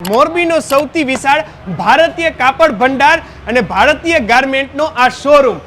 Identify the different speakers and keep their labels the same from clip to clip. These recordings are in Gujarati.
Speaker 1: મોરબીનો સૌથી વિશાળ ભારતીય કાપડ ભંડાર અને ભારતીય ગાર્મેન્ટનો આ શોરૂમ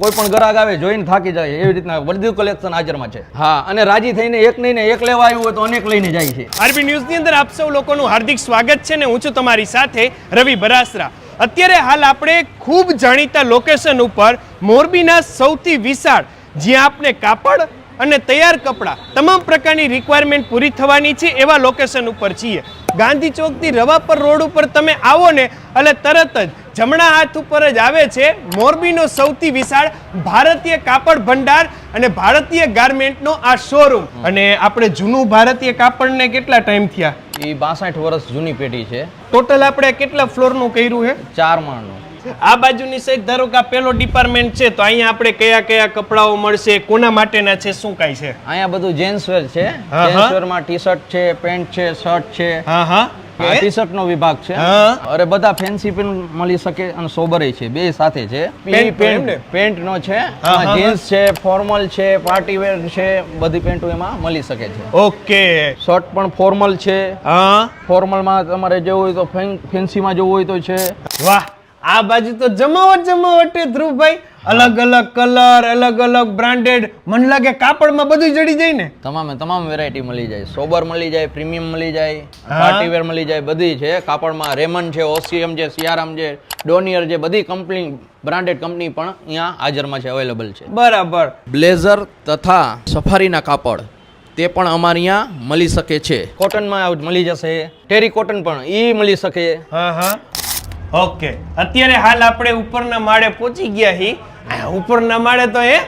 Speaker 2: કોઈ પણ ગ્રાહક આવે જોઈને થાકી જાય એવી રીતના બધું કલેક્શન હાજરમાં છે. હા અને રાજી થઈને એક નહીં ને એક લેવા આવ્યું હોય તો અનેક લઈને જાય છે.
Speaker 1: આરબી ન્યૂઝની અંદર આપ સૌ લોકોનું હાર્દિક સ્વાગત છે ને હું છું તમારી સાથે રવિ બરાસરા. અત્યારે હાલ આપણે ખૂબ જાણીતા લોકેશન ઉપર મોરબીના સૌથી વિશાળ જ્યાં આપણે કાપડ અને તૈયાર કપડાં તમામ પ્રકારની રિક્વાયરમેન્ટ પૂરી થવાની છે એવા લોકેશન ઉપર છીએ. ગાંધી ચોકથી રવાપર રોડ ઉપર તમે આવો ને એટલે તરત જ જમણા હાથ ઉપર જ આવે છે મોરબીનો સૌથી વિશાળ ભારતીય કાપડ ભંડાર અને ભારતીય ગાર્મેન્ટનો આ શોરૂમ અને આપણે જૂનું ભારતીય કાપડને કેટલા ટાઈમ થયા?
Speaker 2: એ બાસઠ વર્ષ જૂની પેઢી છે.
Speaker 1: ટોટલ આપણે કેટલા ફ્લોરનું કર્યું છે?
Speaker 2: ચાર માળનું.
Speaker 1: આ બાજુની સાઈડ ધારો કે આ પેલો ડિપાર્ટમેન્ટ છે તો અહીંયા આપણે કયા કયા કપડાઓ મળશે કોના માટેના છે શું કાય છે?
Speaker 2: અહીંયા બધું જેન્ટ્સ વેર છે. જેન્ટ્સ વેરમાં ટી શર્ટ છે પેન્ટ છે શર્ટ છે.
Speaker 1: હા હા.
Speaker 2: ટી શર્ટ નો વિભાગ છે. અરે બધા ફેન્સી પણ મળી શકે અને સોબરે છે બે સાથે છે.
Speaker 1: પેન્ટ ને?
Speaker 2: છે. જીન્સ છે ફોર્મલ છે પાર્ટી વેર છે બધી પેન્ટો એમાં મળી શકે છે.
Speaker 1: ઓકે.
Speaker 2: શર્ટ પણ ફોર્મલ છે.
Speaker 1: હા.
Speaker 2: ફોર્મલમાં તમારે જવું હોય તો ફેન્સી ફેન્સીમાં જવું હોય તો છે.
Speaker 1: વાહ. આ બાજુ તો જમાવટ જમાવટ છે ધ્રુવભાઈ. અલગ અલગ કલર અલગ અલગ બ્રાન્ડેડ. મને લાગે કાપડમાં બધું જડી જાય ને.
Speaker 2: તમામે તમામ વેરાયટી મળી જાય. સોબર મળી જાય પ્રીમિયમ મળી જાય
Speaker 1: પાર્ટીવેર
Speaker 2: પાર્ટી વેર મળી જાય બધી છે. કાપડમાં રેમન છે ઓસીએમ છે સિયારામ છે ડોનિયર છે બધી કંપની બ્રાન્ડેડ કંપની પણ અહીંયા હાજરમાં છે અવેલેબલ છે.
Speaker 1: બરાબર.
Speaker 2: બ્લેઝર તથા સફારીના કાપડ તે પણ અમારે અહીંયા મળી શકે છે. કોટનમાં મળી જશે. ટેરી કોટન પણ એ મળી શકે.
Speaker 1: હા હા. ઓકે. અત્યારે હાલ આપણે ઉપરના માળે પહોંચી ગયા હી. ઉપરના માળે તો એ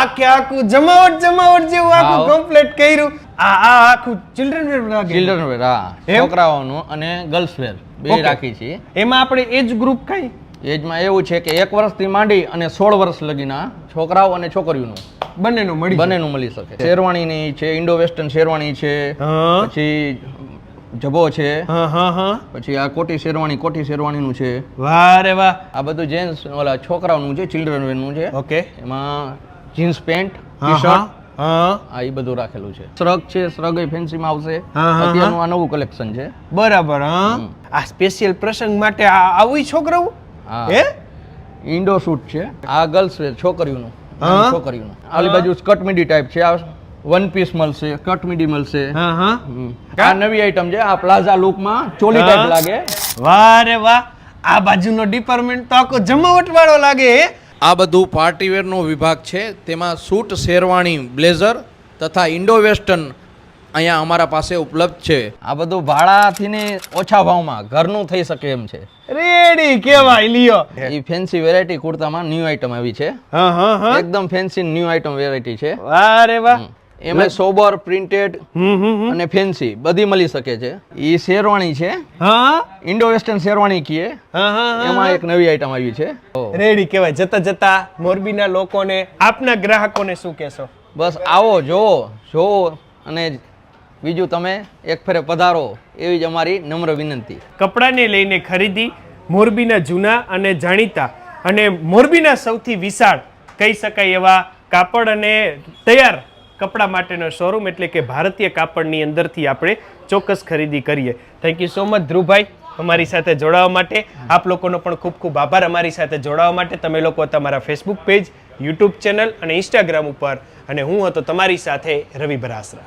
Speaker 1: આખે આખું જમાવટ જમાવટ જેવું આખું કમ્પ્લીટ કર્યું. આ આ આખું ચિલ્ડ્રન વેર
Speaker 2: ચિલ્ડ્રન વેર હા. છોકરાઓનું અને ગર્લ્સ વેર બે રાખી છે
Speaker 1: એમાં આપણે એજ ગ્રુપ કઈ?
Speaker 2: એજમાં એવું છે કે એક વર્ષથી માંડી અને સોળ વર્ષ લગીના છોકરાઓ અને છોકરીઓનું.
Speaker 1: બંનેનું મળી.
Speaker 2: બંનેનું મળી શકે. શેરવાણીની છે ઇન્ડો વેસ્ટર્ન શેરવાણી છે પછી જબો છે. પછી આ કોટી શેરવાણી કોટી શેરવાણીનું છે.
Speaker 1: વાહ રે વાહ.
Speaker 2: આ બધું જેન્ટ્સ ઓલા છોકરાઓનું છે ચિલ્ડ્રન વેરનું છે.
Speaker 1: ઓકે.
Speaker 2: એમાં જીન્સ પેન્ટ ટી શર્ટ
Speaker 1: હા
Speaker 2: આ એ બધું રાખેલું છે. શ્રગ છે શ્રગ એ ફેન્સીમાં આવશે. અત્યારનું આ નવું કલેક્શન છે.
Speaker 1: બરાબર. આ સ્પેશિયલ પ્રસંગ માટે આ આવું છોકરાઓ?
Speaker 2: હે. ઇન્ડો શૂટ છે. આ ગર્લ્સ વેર છોકરીઓનું. છોકરીઓનું. આલી બાજુ સ્કર્ટ મીડી ટાઈપ છે. આ વન પીસ મળશે કટ મીડી મળશે.
Speaker 1: હા હા.
Speaker 2: આ નવી આઈટમ છે આ પ્લાઝા લુકમાં ચોલી ટાઈપ લાગે.
Speaker 1: વાહ રે વાહ. આ બાજુનો ડિપાર્ટમેન્ટ તો આખો જમાવટ વાળો લાગે
Speaker 3: આ બધું પાર્ટીવેરનો વિભાગ છે તેમાં સૂટ શેરવાણી બ્લેઝર તથા ઇન્ડો વેસ્ટર્ન અહીંયા અમારા પાસે ઉપલબ્ધ છે.
Speaker 2: આ બધું ભાડાથી ને ઓછા ભાવમાં ઘરનું થઈ શકે એમ છે.
Speaker 1: રેડી કેવાય લિયો.
Speaker 2: એ ફેન્સી વેરાયટી કુર્તામાં ન્યૂ આઈટમ આવી છે.
Speaker 1: હા હા હા.
Speaker 2: એકદમ ફેન્સી ન્યૂ આઈટમ વેરાયટી છે.
Speaker 1: વાહ રે વાહ.
Speaker 2: એમાં સોબર પ્રિન્ટેડ. અને ફેન્સી બધી મળી શકે છે. એ શેરવાણી છે.
Speaker 1: હા?
Speaker 2: ઇન્ડો વેસ્ટર્ન શેરવાણી કીએ.
Speaker 1: હા હા હા
Speaker 2: એમાં એક નવી આઈટમ આવી છે.
Speaker 1: રેડી કેવાય જતા જતા મોરબીના લોકોને આપના ગ્રાહકોને શું કહેશો?
Speaker 2: બસ આવો જોવો જોવો અને બીજું તમે એક ફેરે પધારો એવી જ અમારી નમ્ર વિનંતી.
Speaker 1: કપડાને લઈને ખરીદી મોરબીના જૂના અને જાણીતા અને મોરબીના સૌથી વિશાળ કહી શકાય એવા કાપડ અને તૈયાર કપડા માટેનો શોરૂમ એટલે કે ભારતીય કાપડની અંદરથી આપણે ચોક્કસ ખરીદી કરીએ. થેન્ક યુ સો મચ ધ્રુવભાઈ, અમારી સાથે જોડાવા માટે. આપ લોકોનો પણ ખૂબ ખૂબ આભાર અમારી સાથે જોડાવા માટે. તમે લોકો તમારા ફેસબુક પેજ યુટ્યુબ ચેનલ અને ઇન્સ્ટાગ્રામ ઉપર. અને હું હતો તમારી સાથે રવિ બરાસરા.